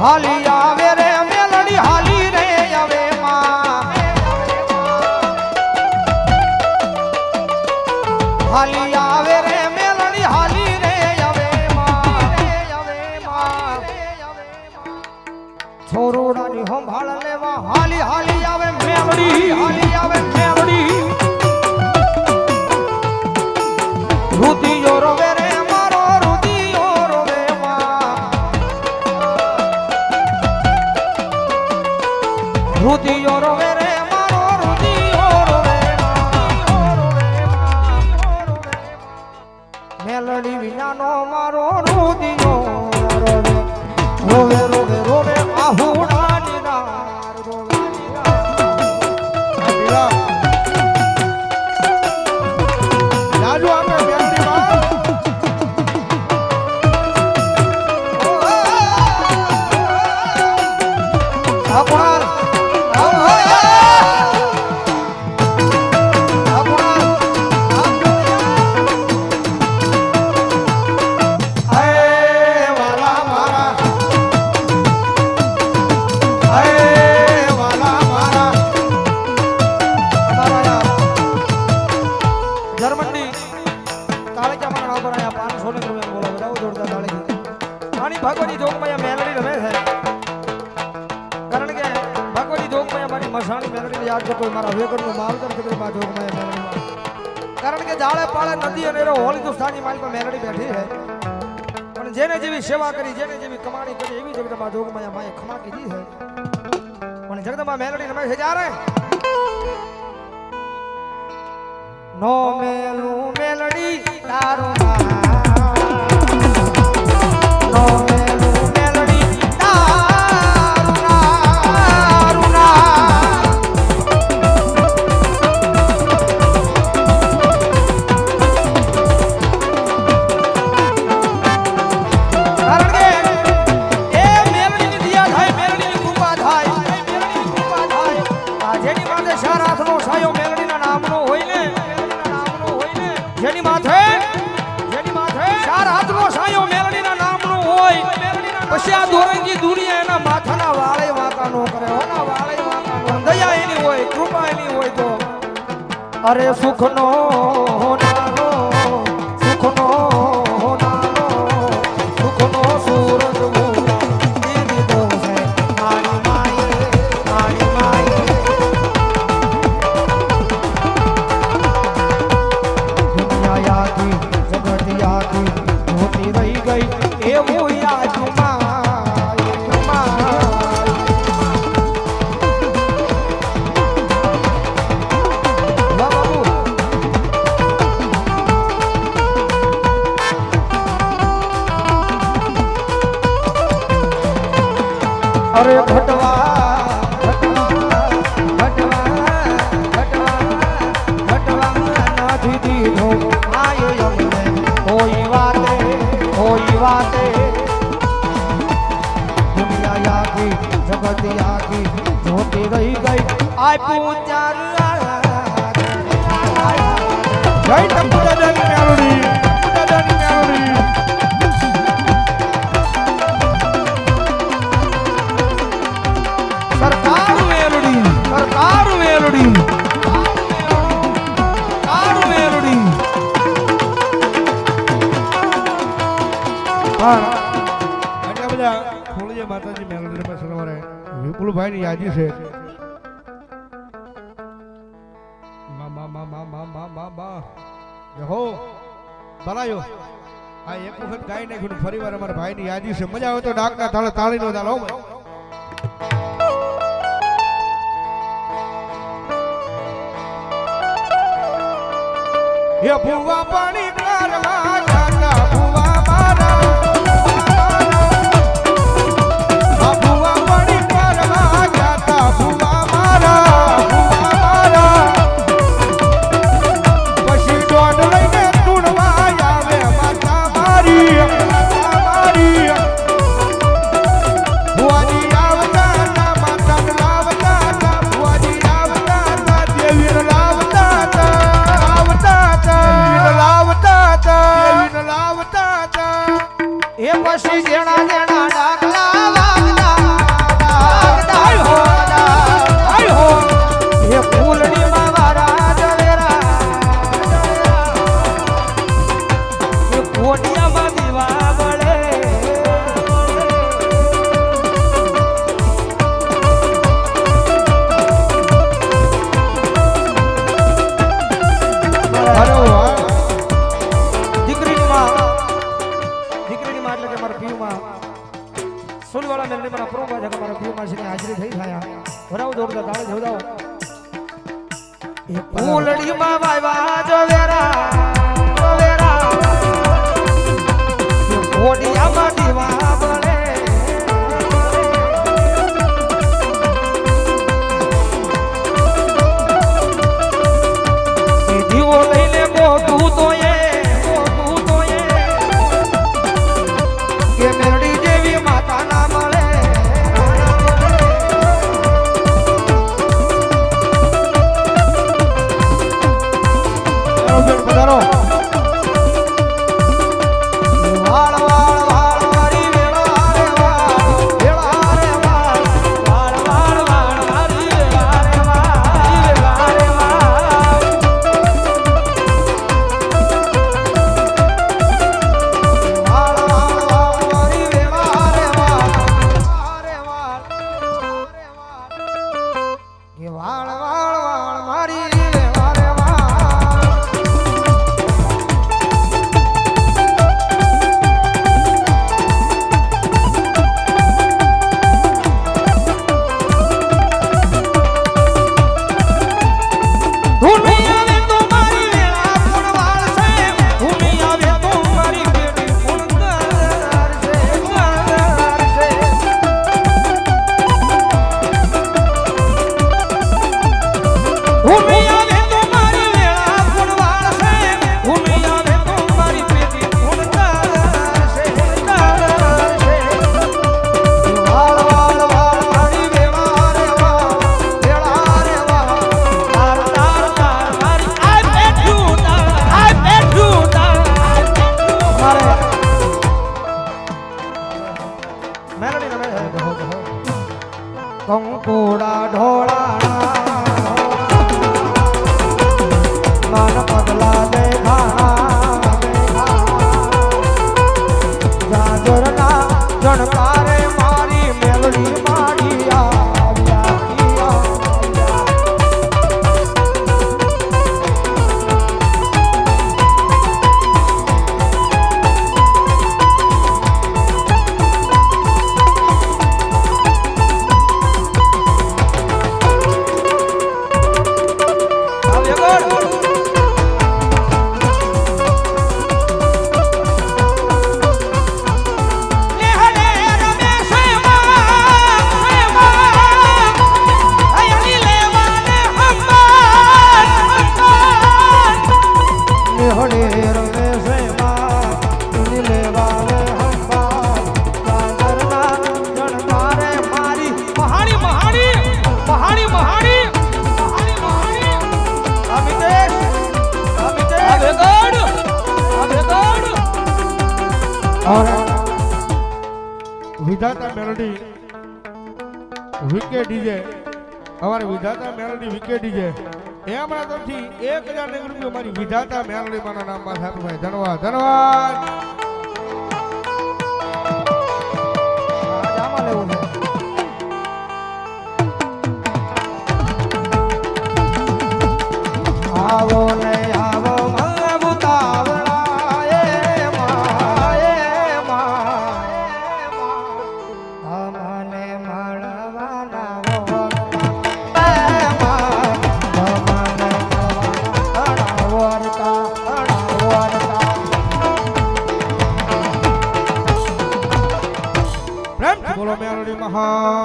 હાલિયા. રુદિયો રોવે મેલડી વિનાનો મારો રુદિયો રોવે. મારા ઉપર આયા પાંચસો ને રૂપિયા બોલો, બધા જોડતા તાળી. આની ભગવતી જોગમાં મેલડી રમે છે. કારણ કે ભાગવતી જોગમાં મારી મસાણી મેલડીને યાદ કરતો મારા વેગરનું માલકર ચક્રમાં જોગમાં મેલડીમાં કારણ કે જાળે પાળે નદી અને એરો હોળી હિન્દુસ્તાની માલિકો મેલડી બેઠી છે. પણ જેને જેવી સેવા કરી, જેને જેવી કમાણી કરી, એવી જગદંબા જોગમાં માએ ખમા કીધી છે. પણ જગદંબા મેલડી રમે છે જ્યારે નો મેલું મેલડી તારું પછી આ દુનિયા એના માથાના વાળે વાંકા નો કરે. ઓના વાળે વાંકા નો દયા એની હોય, કૃપા એની હોય તો. અરે સુખનો નાનો સુખનો નાનો, સુખનો સૂરજ દુનિયા યાદી, જગત યાદી હોતી રહી ગઈ. એવું યાદ अरे भटवा जगतिया की झोटी रही गई। आई पूचार जय तंबुदन कैलोरी तंबुदन कैलोरी મેલડી મેલડી પણ આટલા બધા ખોલીએ માતાજી મેલડી પાસે તમારે વિપુલભાઈ ની યાદી છે. હો ભલાયો. આ એક વખત ગાઈ નાખ્યું ફરી વાર અમારા ભાઈની યાદી છે. મજા આવે તો ડાકના તાળે તાળીનો તાળ હો હે ભૂવા પાણી કરવા ઘોડા ઢોળાણા વિકે ડીજે. અમારી વિધાતા મેલડી વિકે ડીજે. એ અમારા તરફથી એક હજાર નેવું રૂપિયા મારી વિધાતા મેલડી મારા નામમાં સાહેબભાઈ ધન્યવાદ ધન્યવાદ. આમાં લેવું છે. মহা